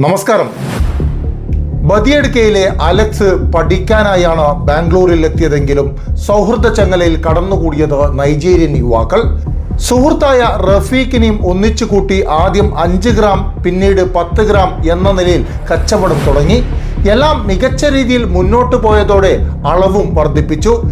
നമസ്കാരം. ബദിയടുക്കയിലെ അലക്സ് പഠിക്കാനായാണ് ബാംഗ്ലൂരിൽ എത്തിയതെങ്കിലും സൗഹൃദ ചങ്ങലയിൽ കടന്നുകൂടിയത് നൈജീരിയൻ യുവാക്കൾ. സുഹൃത്തായ റഫീഖിനെയും ഒന്നിച്ചു കൂട്ടി ആദ്യം അഞ്ച് ഗ്രാം പിന്നീട് പത്ത് ഗ്രാം എന്ന നിലയിൽ കച്ചവടം തുടങ്ങി. എല്ലാം മികച്ച രീതിയിൽ മുന്നോട്ട് പോയതോടെ അളവും വർദ്ധിപ്പിച്ചു.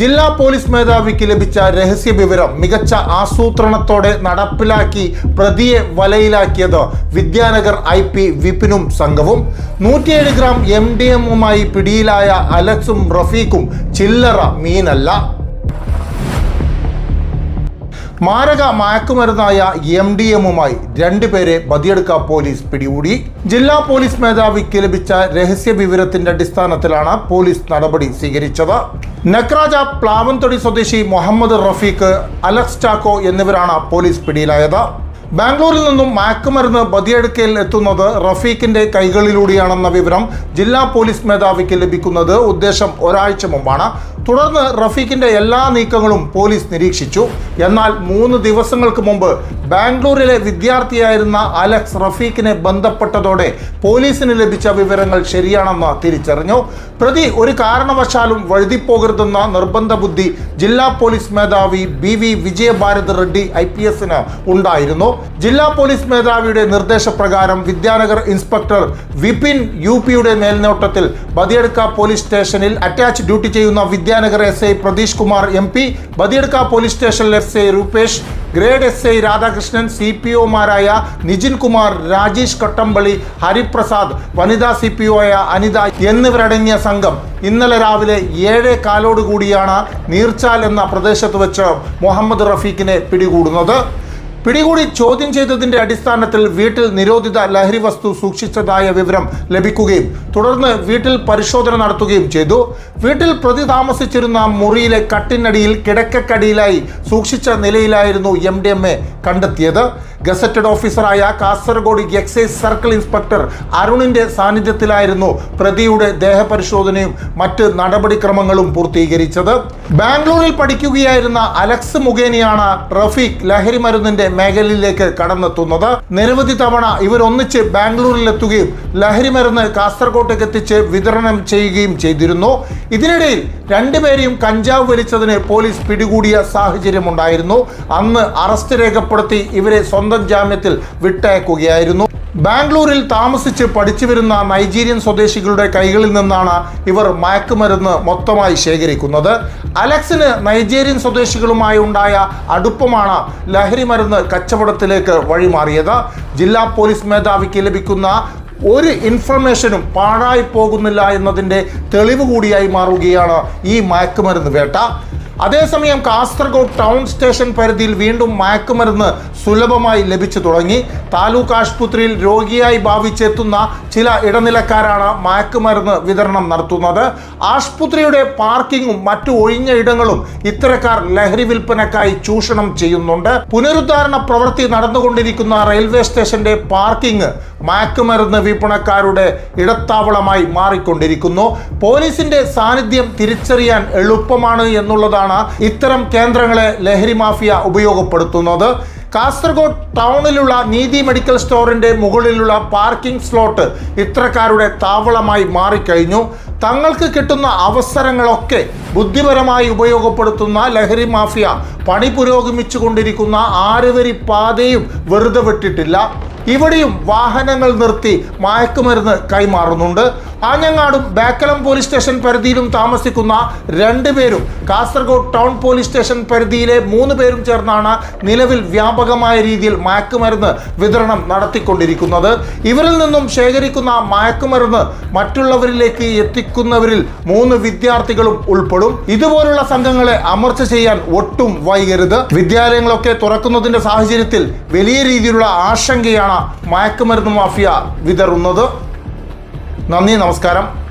ജില്ലാ പോലീസ് മേധാവിക്ക് ലഭിച്ച രഹസ്യ വിവരം മികച്ച ആസൂത്രണത്തോടെ നടപ്പിലാക്കി പ്രതിയെ വലയിലാക്കിയത് വിദ്യാനഗർ ഐ പി വിപിനും സംഘവും. നൂറ്റിയേഴ് ഗ്രാം എം ഡി എമ്മുമായി പിടിയിലായ അലക്സും റഫീഖും ചില്ലറ മീനല്ല. മാരക മയക്കുമരുന്നായ എം ഡി എമ്മുമായി രണ്ടുപേരെ ബദിയെടുക്ക പോലീസ് പിടികൂടി. ജില്ലാ പോലീസ് മേധാവിക്ക് ലഭിച്ച രഹസ്യ വിവരത്തിന്റെ അടിസ്ഥാനത്തിലാണ് പോലീസ് നടപടി സ്വീകരിച്ചത്. നക്രാജ പ്ലാവൻതൊടി സ്വദേശി മുഹമ്മദ് റഫീഖ് അലക്സ് ചാക്കോ എന്നിവരാണ് പോലീസ് പിടിയിലായത്. ബാംഗ്ലൂരിൽ നിന്നും മയക്കുമരുന്ന് ബദിയടുക്കയിൽ എത്തുന്നത് റഫീഖിന്റെ കൈകളിലൂടെയാണെന്ന വിവരം ജില്ലാ പോലീസ് മേധാവിക്ക് ലഭിക്കുന്നത് ഉദ്ദേശം ഒരാഴ്ച മുമ്പാണ്. തുടർന്ന് റഫീഖിന്റെ എല്ലാ നീക്കങ്ങളും പോലീസ് നിരീക്ഷിച്ചു. എന്നാൽ മൂന്ന് ദിവസങ്ങൾക്ക് മുമ്പ് ബാംഗ്ലൂരിലെ വിദ്യാർത്ഥിയായിരുന്ന അലക്സ് റഫീഖിനെ ബന്ധപ്പെട്ടതോടെ പോലീസിന് ലഭിച്ച വിവരങ്ങൾ ശരിയാണെന്ന് തിരിച്ചറിഞ്ഞു. പ്രതി ഒരു കാരണവശാലും വഴുതിപ്പോകരുതെന്ന നിർബന്ധ ബുദ്ധി ജില്ലാ പോലീസ് മേധാവി B V Vijayabharat Reddy I P എസിന് ഉണ്ടായിരുന്നു. ജില്ലാ പോലീസ് മേധാവിയുടെ നിർദ്ദേശപ്രകാരം വിദ്യാനഗർ ഇൻസ്പെക്ടർ വിപിൻ യു പിയുടെ മേൽനോട്ടത്തിൽ ബദിയടുക്ക പോലീസ് സ്റ്റേഷനിൽ അറ്റാച്ച് ഡ്യൂട്ടി ചെയ്യുന്ന Vidyanagar S I Pratheesh Kumar M P Badiyadka police സ്റ്റേഷനിൽ S I Rupesh grade S I Radhakrishnan C P ഒമാരായ Nijin Kumar Rajesh Kattampally Hariprasad വനിതാ സി പി ഒ ആയ അനിത എന്നിവരടങ്ങിയ സംഘം ഇന്നലെ രാവിലെ ഏഴേ കാലോടുകൂടിയാണ് നീർച്ചാൽ എന്ന പ്രദേശത്ത് വെച്ച് മുഹമ്മദ് റഫീഖിനെ പിടികൂടുന്നത്. പിടികൂടി ചോദ്യം ചെയ്തതിന്റെ അടിസ്ഥാനത്തിൽ വീട്ടിൽ നിരോധിത ലഹരി വസ്തു സൂക്ഷിച്ചതായ വിവരം ലഭിക്കുകയും തുടർന്ന് വീട്ടിൽ പരിശോധന നടത്തുകയും ചെയ്തു. വീട്ടിൽ പ്രതി താമസിച്ചിരുന്ന മുറിയിലെ കട്ടിനടിയിൽ കിടക്കക്കടിയിലായി സൂക്ഷിച്ച നിലയിലായിരുന്നു എം കണ്ടെത്തിയത്. ഗസറ്റഡ് ഓഫീസറായ കാസർഗോഡ് എക്സൈസ് സർക്കിൾ ഇൻസ്പെക്ടർ അരുണിന്റെ സാന്നിധ്യത്തിലായിരുന്നു പ്രതിയുടെ ദേഹപരിശോധനയും മറ്റ് നടപടിക്രമങ്ങളും പൂർത്തീകരിച്ചത്. ബാംഗ്ലൂരിൽ പഠിക്കുകയായിരുന്ന അലക്സ് മുഖേനയാണ് റഫീഖ് ലഹരി മരുന്നിന്റെ മേഖലയിലേക്ക് കടന്നെത്തുന്നത്. നിരവധി തവണ ഇവരൊന്നിച്ച് ബാംഗ്ലൂരിൽ എത്തുകയും ലഹരി മരുന്ന് കാസർഗോട്ടേക്ക് എത്തിച്ച് വിതരണം ചെയ്യുകയും ചെയ്തിരുന്നു. ഇതിനിടയിൽ രണ്ടുപേരെയും കഞ്ചാവ് വലിച്ചതിന് പോലീസ് പിടികൂടിയ സാഹചര്യമുണ്ടായിരുന്നു. അന്ന് അറസ്റ്റ് രേഖപ്പെടുത്തി ഇവരെ സ്വന്തം ജാമ്യത്തിൽ വിട്ടയക്കുകയായിരുന്നു. ബാംഗ്ലൂരിൽ താമസിച്ച് പഠിച്ചു വരുന്ന നൈജീരിയൻ സ്വദേശികളുടെ കൈകളിൽ നിന്നാണ് ഇവർ മയക്കുമരുന്ന് മൊത്തമായി ശേഖരിക്കുന്നത്. അലക്സിന് നൈജീരിയൻ സ്വദേശികളുമായി ഉണ്ടായ അടുപ്പമാണ് ലഹരി മരുന്ന് കച്ചവടത്തിലേക്ക് വഴിമാറിയത്. ജില്ലാ പോലീസ് മേധാവിക്ക് ലഭിക്കുന്ന ഒരു ഇൻഫർമേഷനും പാഴായി പോകുന്നില്ല എന്നതിന്റെ തെളിവ് കൂടിയായി മാറുകയാണ് ഈ മയക്കുമരുന്ന് വേട്ട. അതേസമയം കാസർഗോഡ് ടൗൺ സ്റ്റേഷൻ പരിധിയിൽ വീണ്ടും മയക്കുമരുന്ന് സുലഭമായി ലഭിച്ചു തുടങ്ങി. താലൂക്ക് ആശുപത്രിയിൽ രോഗിയായി ഭാവിച്ചെത്തുന്ന ചില ഇടനിലക്കാരാണ് മയക്കുമരുന്ന് വിതരണം നടത്തുന്നത്. ആശുപത്രിയുടെ പാർക്കിങ്ങും മറ്റു ഒഴിഞ്ഞ ഇടങ്ങളും ഇത്തരക്കാർ ലഹരി വിൽപ്പനക്കായി ചൂഷണം ചെയ്യുന്നുണ്ട്. പുനരുദ്ധാരണ പ്രവൃത്തി നടന്നുകൊണ്ടിരിക്കുന്ന റെയിൽവേ സ്റ്റേഷന്റെ പാർക്കിംഗ് മയക്കുമരുന്ന് വിപണക്കാരുടെ ഇടത്താവളമായി മാറിക്കൊണ്ടിരിക്കുന്നു. പോലീസിന്റെ സാന്നിധ്യം തിരിച്ചറിയാൻ എളുപ്പമാണ് എന്നുള്ളതാണ് ഇത്തരം കേന്ദ്രങ്ങളെ ലഹരി മാഫിയ ഉപയോഗപ്പെടുത്തുന്നത്. കാസർഗോഡ് ടൗണിലുള്ള നീതി മെഡിക്കൽ സ്റ്റോറിന്റെ മുകളിലുള്ള പാർക്കിംഗ് സ്ലോട്ട് ഇത്തരക്കാരുടെ താവളമായി മാറിക്കഴിഞ്ഞു. തങ്ങൾക്ക് കിട്ടുന്ന അവസരങ്ങളൊക്കെ ബുദ്ധിപരമായി ഉപയോഗപ്പെടുത്തുന്ന ലഹരി മാഫിയ പണി പുരോഗമിച്ചു കൊണ്ടിരിക്കുന്ന ആരുവരി പാതയും വെറുതെ വിട്ടിട്ടില്ല. ഇവിടെയും വാഹനങ്ങൾ നിർത്തി മയക്കുമരുന്ന് കൈമാറുന്നുണ്ട്. ആഞ്ഞങ്ങാടും ബാക്കലം പോലീസ് സ്റ്റേഷൻ പരിധിയിലും താമസിക്കുന്ന രണ്ടുപേരും കാസർഗോഡ് ടൗൺ പോലീസ് സ്റ്റേഷൻ പരിധിയിലെ മൂന്ന് പേരും ചേർന്നാണ് നിലവിൽ വ്യാപകമായ രീതിയിൽ മയക്കുമരുന്ന് വിതരണം നടത്തിക്കൊണ്ടിരിക്കുന്നത്. ഇവരിൽ നിന്നും ശേഖരിക്കുന്ന മയക്കുമരുന്ന് മറ്റുള്ളവരിലേക്ക് എത്തിക്കുന്നവരിൽ മൂന്ന് വിദ്യാർത്ഥികളും ഉൾപ്പെടും. ഇതുപോലുള്ള സംഘങ്ങളെ അമർച്ച ചെയ്യാൻ ഒട്ടും വൈകരുത്. വിദ്യാലയങ്ങളൊക്കെ തുറക്കുന്നതിന്റെ സാഹചര്യത്തിൽ വലിയ രീതിയിലുള്ള ആശങ്കയാണ് മയക്കുമരുന്ന് മാഫിയ വിതറുന്നത്. നന്ദി നമസ്കാരം.